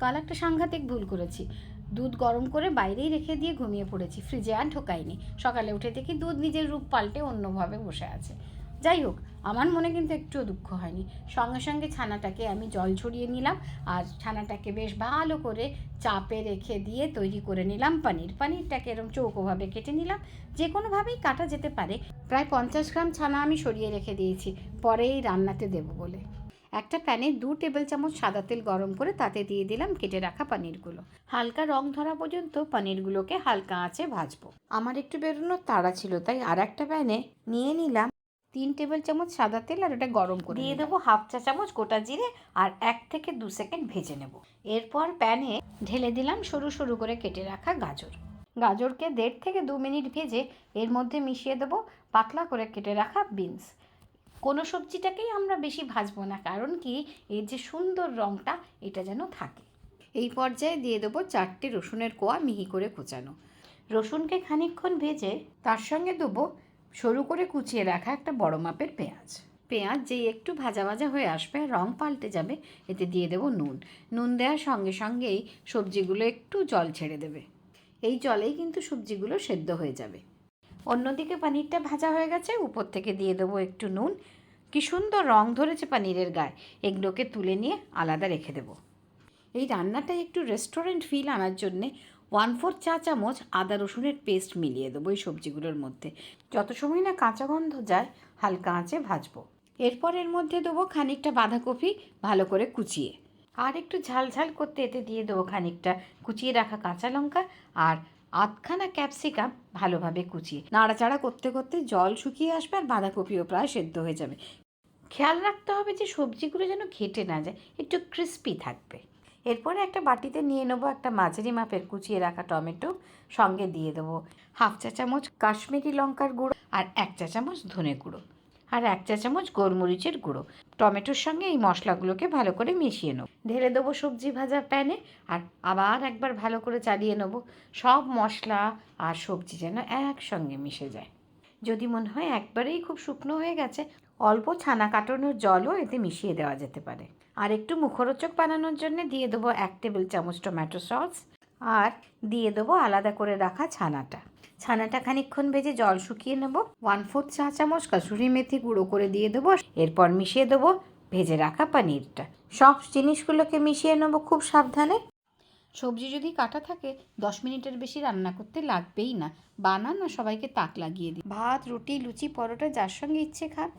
কাল একটা সাংঘাতিক ভুল করেছি। দুধ গরম করে বাইরেই রেখে দিয়ে ঘুমিয়ে পড়েছি, ফ্রিজে আর ঢোকাইনি। সকালে উঠে দেখি দুধ নিজের রূপ পাল্টে অন্যভাবে বসে আছে। যাই হোক, আমার মনে কিন্তু একটুও দুঃখ হয়নি। সঙ্গে সঙ্গে ছানাটাকে আমি জল ছড়িয়ে নিলাম আর ছানাটাকে বেশ ভালো করে চাপে রেখে দিয়ে তৈরি করে নিলাম পনির। পনিরটাকে এরকম চৌকোভাবে কেটে নিলাম, যে কোনোভাবেই কাটা যেতে পারে। প্রায় পঞ্চাশ গ্রাম ছানা আমি সরিয়ে রেখে দিয়েছি, পরেই রান্নাতে দেবো বলে। একটা প্যানে দু টেবিল চামচ সাদা তেল গরম করে তাতে দিয়ে দিলাম কেটে রাখা পনিরগুলো। হালকা রং ধরা পর্যন্ত পনিরগুলোকে হালকা আঁচে ভাজবো। আমার একটু বেরোনোর তাড়া ছিল তাই আর একটা প্যানে নিয়ে নিলাম তিন টেবিল চামচ সাদা তেল আর ওটা গরম করে দিয়ে দেবো হাফ চা চামচ গোটা জিরে আর এক থেকে দু সেকেন্ড ভেজে নেব। এরপর প্যানে ঢেলে দিলাম সরু সরু করে কেটে রাখা গাজর। গাজরকে দেড় থেকে দু মিনিট ভেজে এর মধ্যে মিশিয়ে দেবো পাতলা করে কেটে রাখা বিনস। কোনো সবজিটাকেই আমরা বেশি ভাজবো না কারণ কি এর যে সুন্দর রঙটা এটা যেন থাকে। এই পর্যায়ে দিয়ে দেবো চারটে রসুনের কোয়া মিহি করে কুচানো। রসুনকে খানিকক্ষণ ভেজে তার সঙ্গে দেবো সরু করে কুচিয়ে রাখা একটা বড় মাপের পেঁয়াজ। পেঁয়াজ যেই একটু ভাজা ভাজা হয়ে আসবে রং পাল্টে যাবে এতে দিয়ে দেবো নুন। নুন দেওয়ার সঙ্গে সঙ্গেই সবজিগুলো একটু জল ছেড়ে দেবে। এই জলেই কিন্তু সবজিগুলো সেদ্ধ হয়ে যাবে। অন্যদিকে পনিরটা ভাজা হয়ে গেছে উপর থেকে দিয়ে দেবো একটু নুন। কি সুন্দর রং ধরেছে পনিরের গায়ে। এগুলোকে তুলে নিয়ে আলাদা রেখে দেবো। এই রান্নাটা একটু রেস্টুরেন্ট ফিল আনার জন্যে ওয়ান ফোর চা চামচ আদা রসুনের পেস্ট মিলিয়ে দেবো এই সবজিগুলোর মধ্যে। যত সময় না কাঁচা গন্ধ যায়, হালকা আঁচে ভাজবো। এরপর এর মধ্যে দেবো খানিকটা বাঁধাকপি ভালো করে কুচিয়ে। আর একটু ঝাল ঝাল করতে এতে দিয়ে দেবো খানিকটা কুচিয়ে রাখা কাঁচা লঙ্কা আর আধখানা ক্যাপসিকাম ভালোভাবে কুচিয়ে। নাড়াচাড়া করতে করতে জল শুকিয়ে আসবে আর বাঁধাকপিও প্রায় সেদ্ধ হয়ে যাবে। খেয়াল রাখতে হবে যে সবজিগুলো যেন ঘেটে না যায়, একটু ক্রিস্পি থাকবে। এরপরে একটা বাটিতে নিয়ে নেব একটা মাঝারি মাপের কুচিয়ে রাখা টমেটো, সঙ্গে দিয়ে দেবো হাফ চা চামচ কাশ্মীরি লঙ্কার গুঁড়ো আর এক চা চামচ ধনে গুঁড়ো। আর এক চা চামচ গোলমরিচের গুঁড়ো। টমেটোর সঙ্গে এই মশলাগুলোকে ভালো করে মিশিয়ে নেব। ঢেলে দেবো সবজি ভাজা প্যানে আর আবার একবার ভালো করে চালিয়ে নেব। সব মশলা আর সবজি যেন একসঙ্গে মিশে যায়। যদি মনে হয় একবারেই খুব শুকনো হয়ে গেছে, অল্প ছানা কাটানোর জলও এতে মিশিয়ে দেওয়া যেতে পারে। আর একটু মুখরোচক বানানোর জন্য দিয়ে দেবো এক টেবিল চামচ টমেটো সস আর দিয়ে দেবো আলাদা করে রাখা ছানাটা। ছানাটা খানিক্ষণ ভেজে জল শুকিয়ে নেব। ওয়ান ফোর্থ চা চামচ কাসুরি মেথি গুঁড়ো করে দিয়ে দেবো। এরপর মিশিয়ে দেবো ভেজে রাখা পানিরটা। সব জিনিসগুলোকে মিশিয়ে নেব খুব সাবধানে। সবজি যদি কাটা থাকে, দশ মিনিটের বেশি রান্না করতে লাগবেই না। বানান সবাইকে তাক লাগিয়ে দিই ভাত, রুটি, লুচি, পরোটা, যার সঙ্গে ইচ্ছে খান